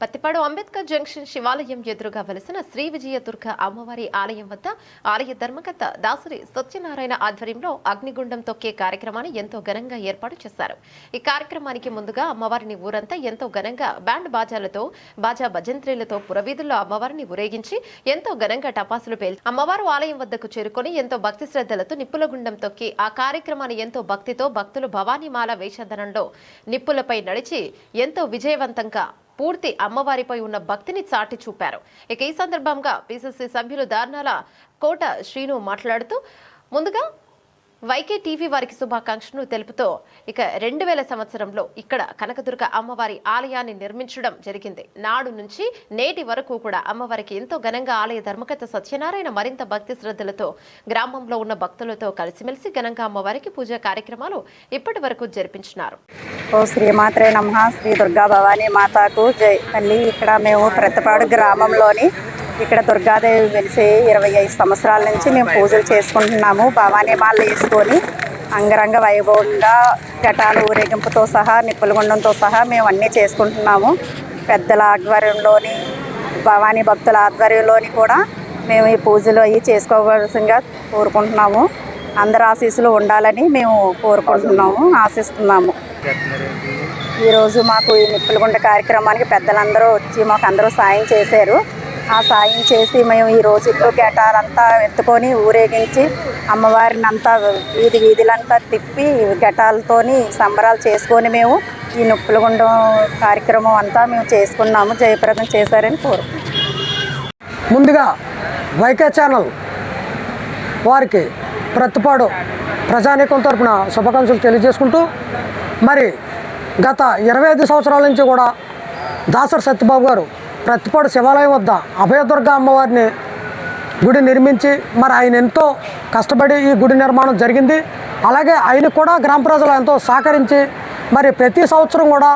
Pattipadu Ambedkar junction శివాలయం ఎదురుగా వెలిసిన శ్రీ విజయ దుర్గ అమ్మవారి ఆలయం వద్ద ఆలయ ధర్మకర్త దాసరి సత్యనారాయణ ఆధ్వర్యంలో అగ్నిగుండం తొక్కే కార్యక్రమాన్ని ఎంతో ఘనంగా ఏర్పాటు చేశారు. ఈ కార్యక్రమానికి ముందుగా అమ్మవారిని ఊరంతా ఎంతో ఘనంగా బ్యాండ్ బాజాలతో బాజా భజంత్రీలతో పురవీధుల్లో అమ్మవారిని ఊరేగించి ఎంతో ఘనంగా టపాసులు పేల్చి అమ్మవారు ఆలయం వద్దకు చేరుకొని ఎంతో భక్తి శ్రద్ధలతో నిప్పుల గుండం తొక్కి ఆ కార్యక్రమాన్ని ఎంతో భక్తితో భక్తులు భవానీమాల వేషధనంలో నిప్పులపై నడిచి ఎంతో విజయవంతంగా పూర్తి అమ్మవారిపై ఉన్న భక్తిని చాటి చూపారు. ఇక ఈ సందర్భంగా పిసిసి సభ్యులు దార్నాల కోట శ్రీను మాట్లాడుతూ ముందుగా వైకే టీవీ వారికి శుభాకాంక్షలు తెలుపుతూ ఇక రెండు వేల సంవత్సరంలో ఇక్కడ కనకదుర్గ అమ్మవారి ఆలయాన్ని నిర్మించడం జరిగింది. నాడు నుంచి నేటి వరకు కూడా అమ్మవారికి ఎంతో ఘనంగా ఆలయ ధర్మకర్త సత్యనారాయణ మరింత భక్తి శ్రద్ధలతో గ్రామంలో ఉన్న భక్తులతో కలిసిమెలిసి ఘనంగా అమ్మవారికి పూజా కార్యక్రమాలు ఇప్పటి వరకు జరిపించినారు. ఓ శ్రీమాత్రే నమ. శ్రీ దుర్గా భవానీ మాతాకు జై. మళ్ళీ ఇక్కడ మేము ప్రతిపాడు గ్రామంలోని ఇక్కడ దుర్గాదేవి వెలిసి ఇరవై ఐదు సంవత్సరాల నుంచి మేము పూజలు చేసుకుంటున్నాము. భవానీ మాలలు వేసుకొని అంగరంగ వైభవంగా ఘటాలు ఊరేగింపుతో సహా నిప్పులగుండంతో సహా మేము అన్నీ చేసుకుంటున్నాము. పెద్దల ఆధ్వర్యంలోని భవానీ భక్తుల ఆధ్వర్యంలోని కూడా మేము ఈ పూజలు అవి చేసుకోవాల్సిందిగా కోరుకుంటున్నాము. అందరి ఆశీస్సులు ఉండాలని మేము కోరుకుంటున్నాము ఆశిస్తున్నాము. ఈరోజు మాకు ఈ నిప్పులగుండ కార్యక్రమానికి పెద్దలందరూ వచ్చి మాకు అందరూ సాయం చేశారు. ఆ సాయం చేసి మేము ఈ రోజు ఇప్పుడు అంతా ఎత్తుకొని ఊరేగించి అమ్మవారిని అంతా వీధి వీధులంతా తిప్పి గటాలతోని సంబరాలు చేసుకొని మేము ఈ నొప్పులగుండం కార్యక్రమం అంతా మేము చేసుకున్నాము జయప్రదం చేశారని కోరు ముందుగా వైకే ఛానల్ వారికి ప్రతిపాడు ప్రజానీకం తరపున శుభాకాంక్షలు తెలియజేసుకుంటూ మరి గత ఇరవై ఐదు సంవత్సరాల నుంచి కూడా దాసరి సత్యబాబు గారు ప్రతిపాడు శివాలయం వద్ద అభయదుర్గ అమ్మవారిని గుడి నిర్మించి మరి ఆయన ఎంతో కష్టపడి ఈ గుడి నిర్మాణం జరిగింది. అలాగే ఆయన కూడా గ్రామ ప్రజలు ఎంతో సహకరించి మరి ప్రతి సంవత్సరం కూడా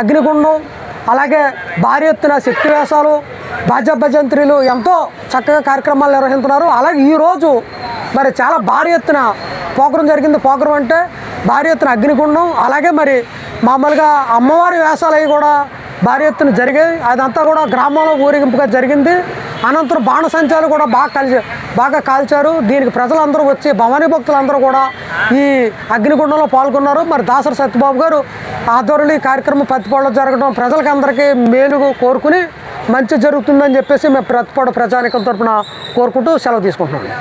అగ్నిగుండం అలాగే భారీ ఎత్తున శక్తి వేషాలు బాజా ఎంతో చక్కగా కార్యక్రమాలు నిర్వహిస్తున్నారు. అలాగే ఈరోజు మరి చాలా భారీ ఎత్తున పోకరం జరిగింది. పోకరం అంటే భారీ ఎత్తున అగ్నిగుండం అలాగే మరి మామూలుగా అమ్మవారి వేషాలు అవి కూడా భారీ ఎత్తున జరిగాయి. అదంతా కూడా గ్రామంలో ఊరేగింపుగా జరిగింది. అనంతరం బాణసంచాలు కూడా బాగా కలిసి బాగా కాల్చారు. దీనికి ప్రజలందరూ వచ్చి భవానీ భక్తులందరూ కూడా ఈ అగ్నిగుండంలో పాల్గొన్నారు. మరి దాసరి సత్యబాబు గారు ఆధ్వర్యంలో ఈ కార్యక్రమం ప్రతిపాడులో జరగడం ప్రజలకి అందరికీ మేలు కోరుకుని మంచి జరుగుతుందని చెప్పేసి మేము ప్రతిపాడు ప్రజానికం తరఫున కోరుకుంటూ సెలవు తీసుకుంటున్నాం.